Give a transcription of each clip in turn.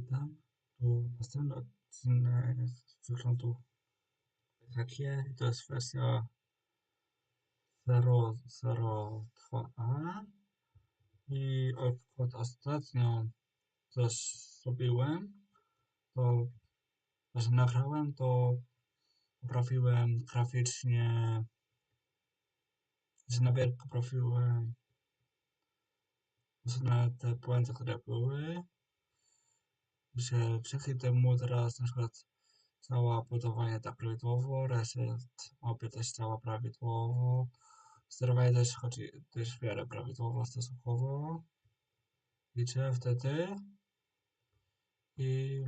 Witam. Tu następny odcinek wyglądu takie. To jest wersja 002a. I od ostatnio coś zrobiłem, to znaczy nagrałem, to poprawiłem graficznie, znaczy najpierw poprawiłem te błędy, które były że przechy temu teraz na przykład cała budowanie tak prawidłowo, reset mapy też cała prawidłowo, sterowanie też chodzi też w miarę prawidłowo, stosunkowo. Liczę wtedy i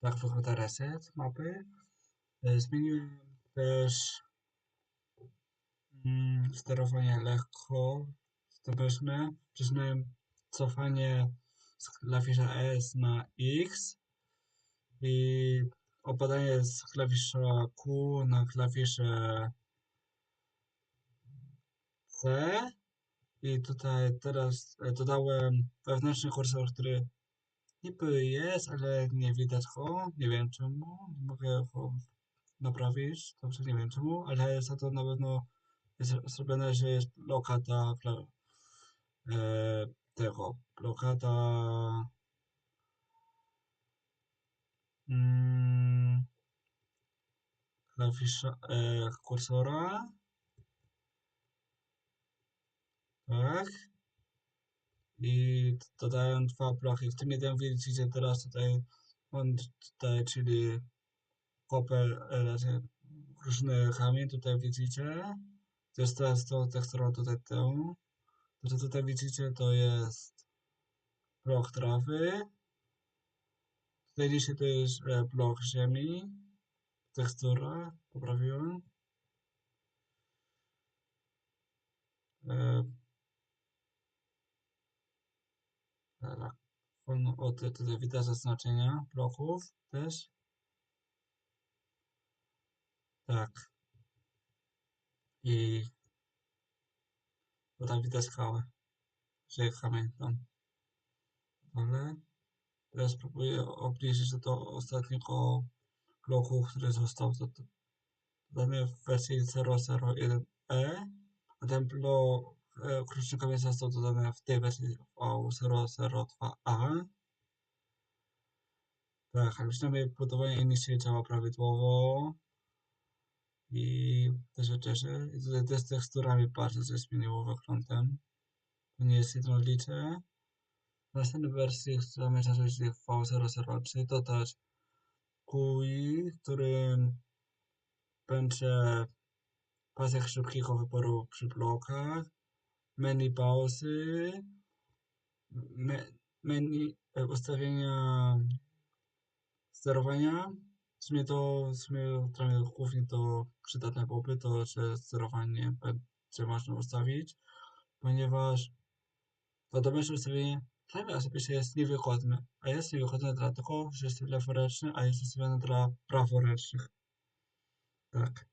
tak wygląda reset mapy. E, zmieniłem też mm, sterowanie lekko, zdobyszne. Przesunąłem cofanie z klawisza S na X i opadanie z klawisza Q na klawisze C. I tutaj teraz e, dodałem wewnętrzny kursor, który niby jest, ale nie widać go, nie wiem czemu, nie mogę go naprawić, dobrze nie wiem czemu, ale za to na pewno jest zrobione, że jest lokata e, tego blokada mm, klawisza e, kursora? Tak. I dodałem dwa bloki w tym jeden widzicie teraz tutaj on tutaj czyli koper e, różny kamień tutaj widzicie. To jest teraz to tekstura tutaj tę to co tutaj widzicie to jest blok trawy. Tutaj dzisiaj to jest e, blok ziemi. Tekstura, poprawiłem. Tak. O, tutaj widać zaznaczenia bloków też. Tak. I Tutaj widać skałę. Przejechamy tam. Ale teraz spróbuję obniżyć do ostatniego bloku, który został dodany w wersji 001e. A ten blok e, krucznikami został dodany w tej wersji V002a. Tak, ale przynajmniej budowanie innych działa prawidłowo i też się cieszę. I tutaj też z teksturami bardzo się zmieniło wyglądem. To nie jest jednolicie. W następnej wersji chcemy zacząć V003 dodać GUI, którym będzie pasek szybkiego wyboru przy blokach, menu pauzy, menu e, ustawienia sterowania, w sumie to, w sumie głównie to przydatne byłoby to, że sterowanie będzie można ustawić, ponieważ to domyślne ustawienie dla osobiście jest niewygodne, a jest niewygodne dlatego, że jest leworęczny, a jest ustawione dla praworęcznych. Tak.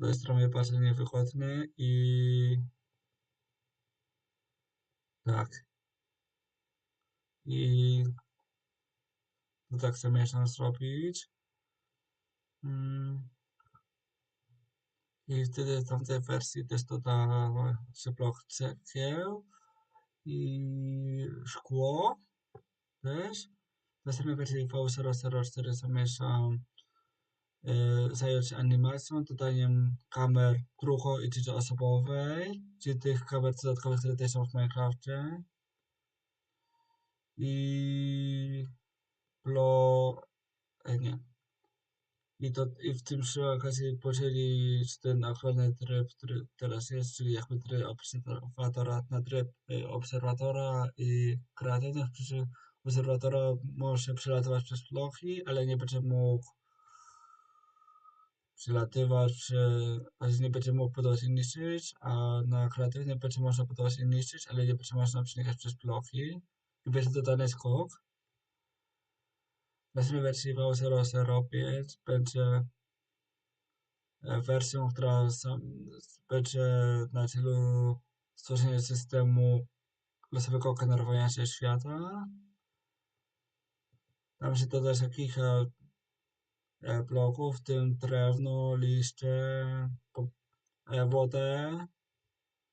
To jest trochę bardzo niewygodne i tak. I to tak zamierzam zrobić. Mm. I wtedy w tamtej wersji też dodałem blok cegieł i szkło też. W następnej wersji V004 zamierzam y, zająć animacją, dodaniem kamer drugo- i trzecioosobowej, czyli tych kamer dodatkowych, które też są w Minecrafcie. I Plo... E, nie. I, to, I w tym przy okazji podzielić ten aktualny tryb, który teraz jest, czyli jakby tryb obserwatora na tryb y, obserwatora i kreatywnych przy obserwatora może przelatywać przez bloki, ale nie będzie mógł przelatywać, znaczy nie będzie mógł budować i niszczyć, a na kreatywnym będzie można budować i niszczyć, ale nie będzie można przenikać przez bloki i będzie dodany skok. Następnej wersji V005 będzie e, wersją, która będzie na celu stworzenia systemu losowego generowania się świata. Tam się doda jeszcze kilka e, bloków, w tym drewno, liście, e, wodę.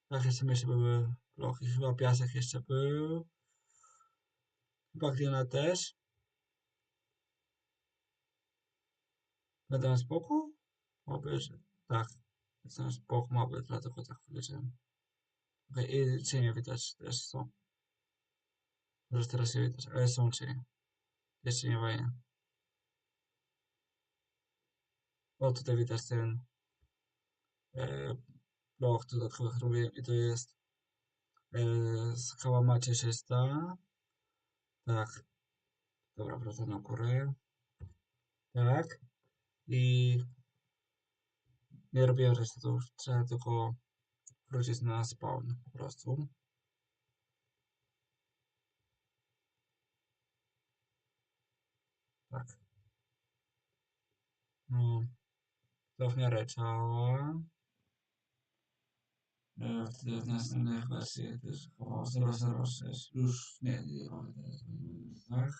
Tak, jeszcze myślę, były bloki. Chyba piasek jeszcze był. Chyba glina też. Będę? Ma być, tak. Jestem ma być, dlatego tak powiedziałem. Okej, okay, i cienie widać też są. Może teraz się widać, ale są cienie. Jeszcze nie fajnie. O, tutaj widać ten e, blok dodatkowy, który robię i to jest e, skała macierzysta. Tak. Dobra, wracam na górę. Tak. I nie już trzeba tylko wrócić na spawn po prostu. Tak. No. To w miarę ciała. E, w następnych wersji też o 006 już nie, nie teraz tak.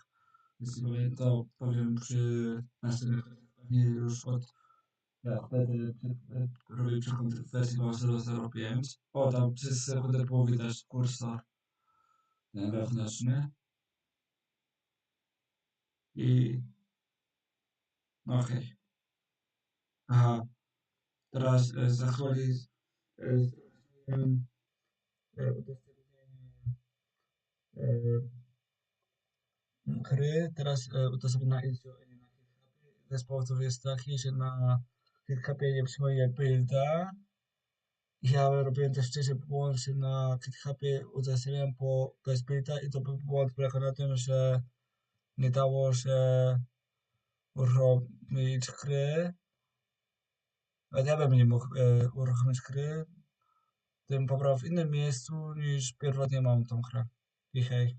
Powiem, to powiem przy następnych już od ja wtedy robię przegląd wersji 005. O, tam przez sekundę było widać kursor ten wewnętrzny. I okej. Okay. Aha. Teraz e, zachodzi e, e, udostępnienie gry. Teraz e, udostępnię Z powodów jest taki, że na GitHubie nie przyjmuje builda. Ja robiłem też wcześniej że na GitHubie udostępniałem po bez builda i to był błąd polegał na tym, że nie dało się uruchomić gry. Ale ja bym nie mógł e, uruchomić gry. Gdybym pobrał w innym miejscu niż pierwotnie mam tą grę. I hej.